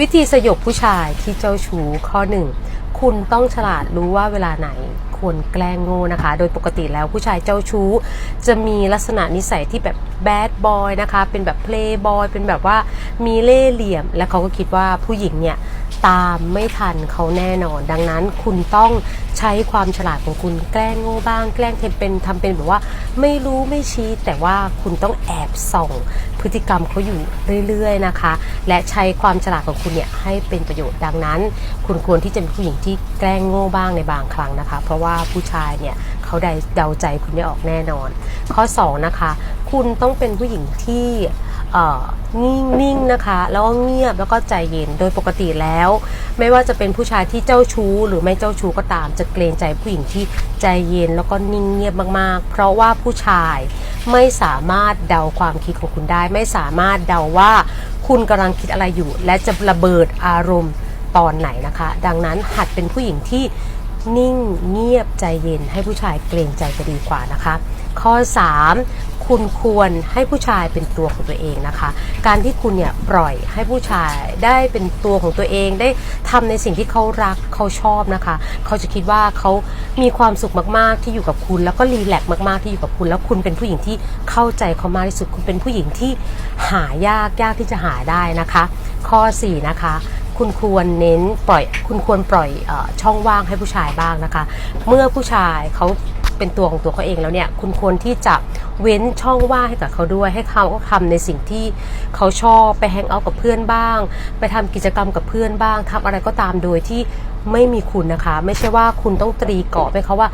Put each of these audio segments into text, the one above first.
วิธีสยบผู้ชายที่เจ้าชู้ข้อหนึ่งคุณต้องฉลาดรู้ว่าเวลาไหนควรแกล้งโง่นะคะ โดยปกติแล้วผู้ชายเจ้าชู้ จะมีลักษณะนิสัยที่แบบแบดบอยนะคะ เป็นแบบเพลย์บอย เป็นแบบว่ามีเล่ห์เหลี่ยม และเขาก็คิดว่าผู้หญิงเนี่ยตามไม่ทันเขาแน่นอน ดังนั้นคุณต้องใช้ความฉลาดของคุณแกล้งโง่บ้าง แกล้งเทเป็นทำเป็นแบบว่า ไม่รู้ไม่ชี้ แต่ว่าคุณต้องแอบส่อง พฤติกรรมเขาอยู่เรื่อยๆนะคะ และใช้ความฉลาดของคุณเนี่ยให้เป็นประโยชน์ดังนั้น คุณควรที่จะเป็นผู้หญิงที่แกล้งโง่บ้างในบางครั้งนะคะ เพราะว่าผู้ชายเนี่ยเขาได้เดาใจคุณไม่ออกแน่นอน ข้อ2นะคะคุณต้องเป็นผู้หญิงที่ นิ่งนิ่งนะคะ แล้วก็เงียบแล้วก็ใจเย็นโดยปกติแล้ว ไม่ว่าจะเป็นผู้ชายที่เจ้าชู้ หรือไม่เจ้าชู้ก็ตาม จะเกรงใจผู้หญิงที่ใจเย็นแล้วก็นิ่งเงียบมากๆ เพราะว่าผู้ชายไม่สามารถเดาความคิดของคุณได้ ไม่สามารถเดาว่าคุณกำลังคิดอะไรอยู่ และจะระเบิดอารมณ์ตอนไหนนะคะ ดังนั้นหัดเป็นผู้หญิงที่ นิ่งเงียบใจเย็นให้ผู้ชายเกรงใจจะดีกว่านะคะ ข้อ 3 คุณควรให้ผู้ชายเป็นตัวของตัวเองนะคะ การที่คุณเนี่ยปล่อยให้ผู้ชายได้เป็นตัวของตัวเองได้ทำในสิ่งที่เขารักเขาชอบนะคะ เขาจะคิดว่าเขามีความสุขมากๆที่อยู่กับคุณ แล้วก็รีแลกซ์มากๆที่อยู่กับคุณ แล้วคุณเป็นผู้หญิงที่เข้าใจเขามากที่สุดคุณเป็นผู้หญิงที่หายากยากที่จะหาได้นะคะ ข้อ 4 นะคะ คุณควรเน้นปล่อย คุณควรปล่อยอช่องว่างให้ผู้ชายบ้างนะคะ เมื่อผู้ชายเขาเป็นตัวของตัวเขาเองแล้วเนี่ย คุณควรที่จะเว้นช่องว่างให้กับเขาด้วย ให้เขาทำในสิ่งที่เขาชอบไปแฮงเอาท์กับเพื่อนบ้าง ไปทำกิจกรรมกับเพื่อนบ้างทำอะไรก็ตามโดยที่ ไม่มีคุณนะคะ ไม่ใช่ว่าคุณต้องตรีเกรอบไปเขาว่า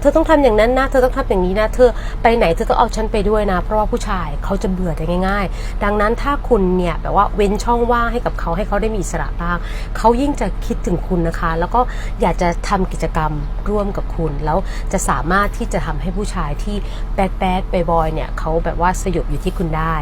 เธอต้องทำอย่างนั้นนะเธอต้องทำอย่างนี้นะเธอไปไหนเธอต้องเอาฉันไปด้วยนะ เพราะว่าผู้ชายเขาจะเบื่อได้ง่าย ๆ ดังนั้นถ้าคุณเนี่ยแบบว่าเว้นช่องว่างให้กับเขาให้เขาได้มีอิสระบ้างเขายิ่งจะคิดถึงคุณนะคะ แล้วก็อยากจะทำกิจกรรมร่วมกับคุณ แล้วจะสามารถที่จะทำให้ผู้ชายที่แบดแบดบอยเนี่ยเขาแบบว่าสยบอยู่ที่คุณได้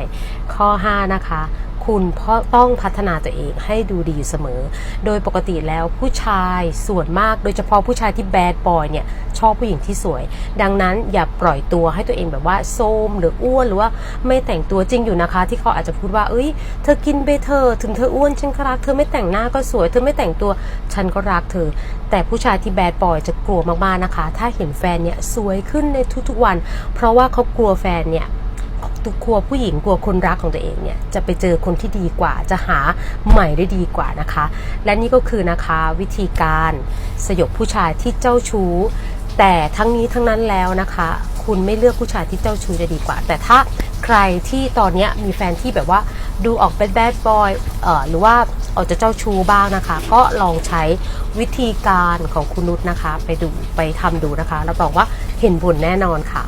ข้อ 5 นะคะ คุณเพราะต้องพัฒนาตัวเองให้ดูดีอยู่เสมอ โดยปกติแล้วผู้ชายส่วนมาก โดยเฉพาะผู้ชายที่แบดบอยเนี่ยชอบผู้หญิงที่สวย ดังนั้นอย่าปล่อยตัวให้ตัวเองแบบว่าโซมหรืออ้วนหรือว่าไม่แต่งตัวจริงอยู่นะคะ ที่เขาอาจจะพูดว่าเอ้ย เธอกินไปเธอถึงเธออ้วนฉันก็รักเธอไม่แต่งหน้าก็สวย เธอไม่แต่งตัวฉันก็รักเธอ แต่ผู้ชายที่แบดบอยจะกลัวมากๆนะคะ ถ้าเห็นแฟนเนี่ยสวยขึ้นในทุกๆวัน เพราะว่าเขากลัวแฟนเนี่ย กลัวผู้หญิงกลัวคนรักของตัวเองเนี่ยจะไปเจอคนที่ดีกว่า จะหาใหม่ได้ดีกว่านะคะ และนี่ก็คือนะคะวิธีการสยบผู้ชายที่เจ้าชู้ แต่ทั้งนี้ทั้งนั้นแล้วนะคะ คุณไม่เลือกผู้ชายที่เจ้าชู้จะดีกว่า แต่ถ้าใครที่ตอนนี้มีแฟนที่แบบว่าดูออกเป็นแบดบอยเอ่อหรือว่าออกจะเจ้าชู้บ้างนะคะ ก็ลองใช้วิธีการของคุณนุชนะคะ ไปดูไปทำดูนะคะรับรองว่าเห็นผลแน่นอนค่ะ